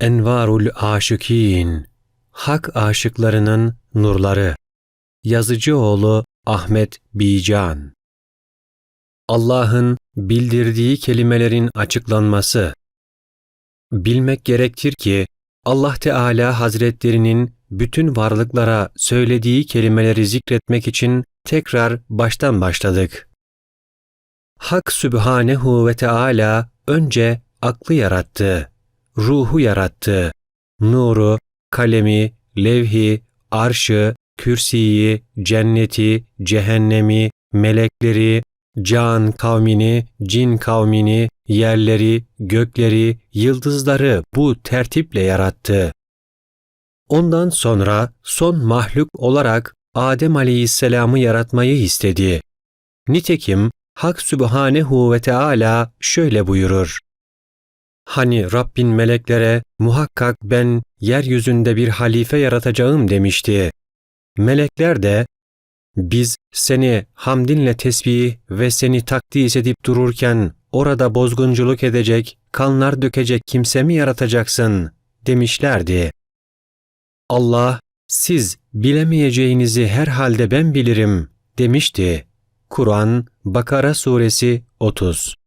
Envarul Aşıkin Hak aşıklarının nurları Yazıcıoğlu Ahmet Bican. Allah'ın bildirdiği kelimelerin açıklanması. Bilmek gerektir ki Allah Teala Hazretlerinin bütün varlıklara söylediği kelimeleri zikretmek için tekrar baştan başladık. Hak Sübhanehu ve Teala önce aklı yarattı, ruhu yarattı, nuru, kalemi, levhi, arşı, kürsiyi, cenneti, cehennemi, melekleri, can kavmini, cin kavmini, yerleri, gökleri, yıldızları bu tertiple yarattı. Ondan sonra son mahluk olarak Adem Aleyhisselam'ı yaratmayı istedi. Nitekim Hak Sübhanehu ve Teala şöyle buyurur. Hani Rabbin meleklere muhakkak ben yeryüzünde bir halife yaratacağım demişti. Melekler de biz seni hamdinle tesbih ve seni takdis edip dururken orada bozgunculuk edecek, kanlar dökecek kimse mi yaratacaksın demişlerdi. Allah siz bilemeyeceğinizi herhalde ben bilirim demişti. Kur'an Bakara suresi 30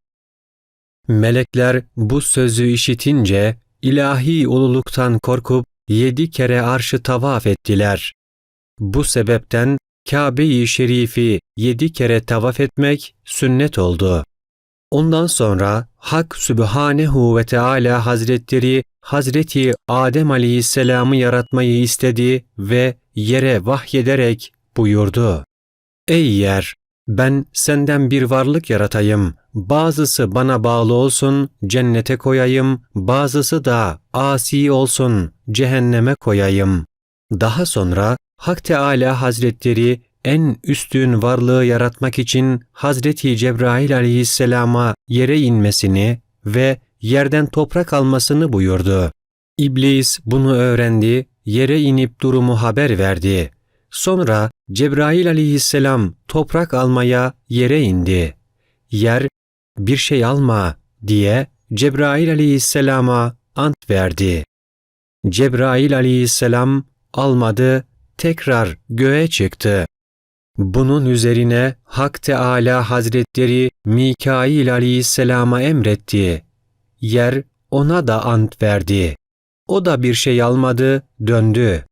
Melekler bu sözü işitince ilahi ululuktan korkup yedi kere arşı tavaf ettiler. Bu sebepten Kabe-i Şerifi yedi kere tavaf etmek sünnet oldu. Ondan sonra Hak Sübhanehu ve Teala Hazretleri Hazreti Adem Aleyhisselam'ı yaratmayı istedi ve yere vahyederek buyurdu. Ey yer! Ben senden bir varlık yaratayım. Bazısı bana bağlı olsun, cennete koyayım, bazısı da asi olsun, cehenneme koyayım. Daha sonra Hak Teala Hazretleri en üstün varlığı yaratmak için Hazreti Cebrail aleyhisselama yere inmesini ve yerden toprak almasını buyurdu. İblis bunu öğrendi, yere inip durumu haber verdi. Sonra Cebrail aleyhisselam toprak almaya yere indi. Yer, bir şey alma diye Cebrail aleyhisselama ant verdi. Cebrail aleyhisselam almadı, tekrar göğe çıktı. Bunun üzerine Hak Teala Hazretleri Mikail aleyhisselama emretti. Yer ona da ant verdi. O da bir şey almadı, döndü.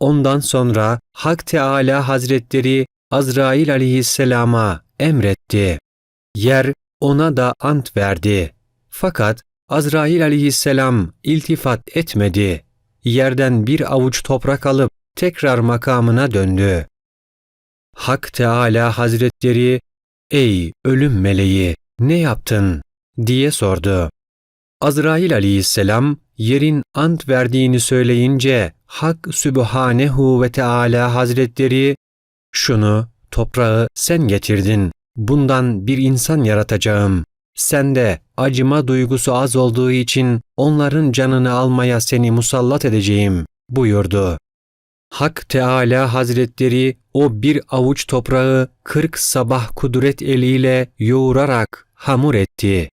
Ondan sonra Hak Teala Hazretleri Azrail aleyhisselama emretti. Yer ona da ant verdi. Fakat Azrail aleyhisselam iltifat etmedi. Yerden bir avuç toprak alıp tekrar makamına döndü. Hak Teala Hazretleri, ''Ey ölüm meleği, ne yaptın?'' diye sordu. Azrail aleyhisselam, yerin ant verdiğini söyleyince Hak Sübhanehu ve Teala Hazretleri, ''Şunu, toprağı sen getirdin, bundan bir insan yaratacağım. Sen de acıma duygusu az olduğu için onların canını almaya seni musallat edeceğim.'' buyurdu. Hak Teala Hazretleri o bir avuç toprağı kırk sabah kudret eliyle yoğurarak hamur etti.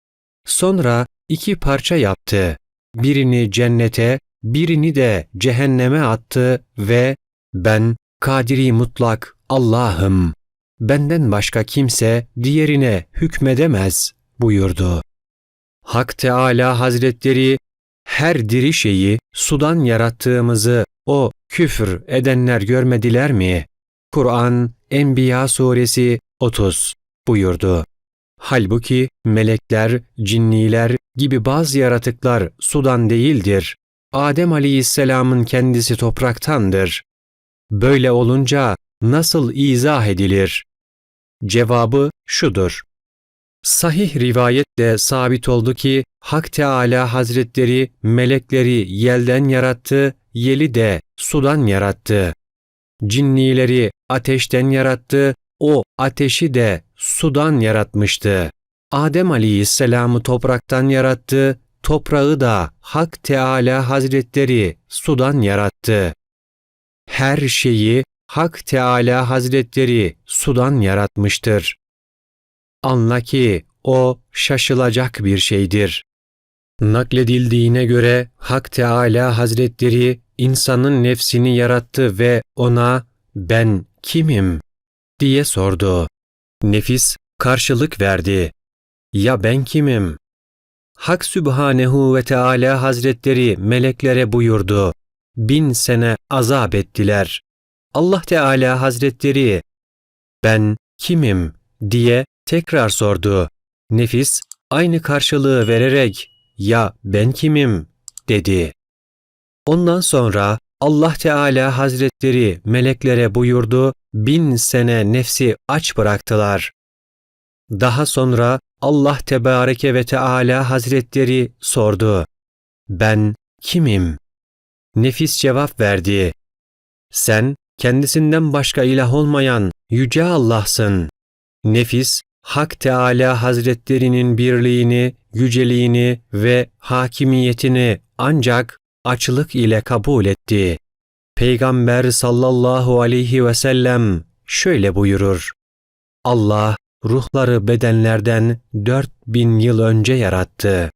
Sonra iki parça yaptı. Birini cennete, birini de cehenneme attı ve ben kadiri mutlak Allah'ım. Benden başka kimse diğerine hükmedemez buyurdu. Hak Teala Hazretleri her diri şeyi sudan yarattığımızı o küfür edenler görmediler mi? Kur'an Enbiya suresi 30 buyurdu. Halbuki melekler, cinniler gibi bazı yaratıklar sudan değildir. Adem aleyhisselamın kendisi topraktandır. Böyle olunca nasıl izah edilir? Cevabı şudur. Sahih rivayetle sabit oldu ki Hak Teala Hazretleri melekleri yelden yarattı, yeli de sudan yarattı. Cinnileri ateşten yarattı, o ateşi de sudan yaratmıştı. Adem Aleyhisselam'ı topraktan yarattı, toprağı da Hak Teala Hazretleri sudan yarattı. Her şeyi Hak Teala Hazretleri sudan yaratmıştır. Anla ki o şaşılacak bir şeydir. Nakledildiğine göre Hak Teala Hazretleri insanın nefsini yarattı ve ona ben kimim diye sordu. Nefis karşılık verdi. Ya ben kimim? Hak Sübhanehu ve Teala Hazretleri meleklere buyurdu. Bin sene azap ettiler. Allah Teala Hazretleri ben kimim diye tekrar sordu. Nefis aynı karşılığı vererek ya ben kimim dedi. Ondan sonra Allah Teala Hazretleri meleklere buyurdu, bin sene nefsi aç bıraktılar. Daha sonra Allah Tebareke ve Teala Hazretleri sordu. Ben kimim? Nefis cevap verdi. Sen kendisinden başka ilah olmayan Yüce Allah'sın. Nefis, Hak Teala Hazretlerinin birliğini, yüceliğini ve hakimiyetini ancak açlık ile kabul etti. Peygamber sallallahu aleyhi ve sellem şöyle buyurur. Allah ruhları bedenlerden dört bin yıl önce yarattı.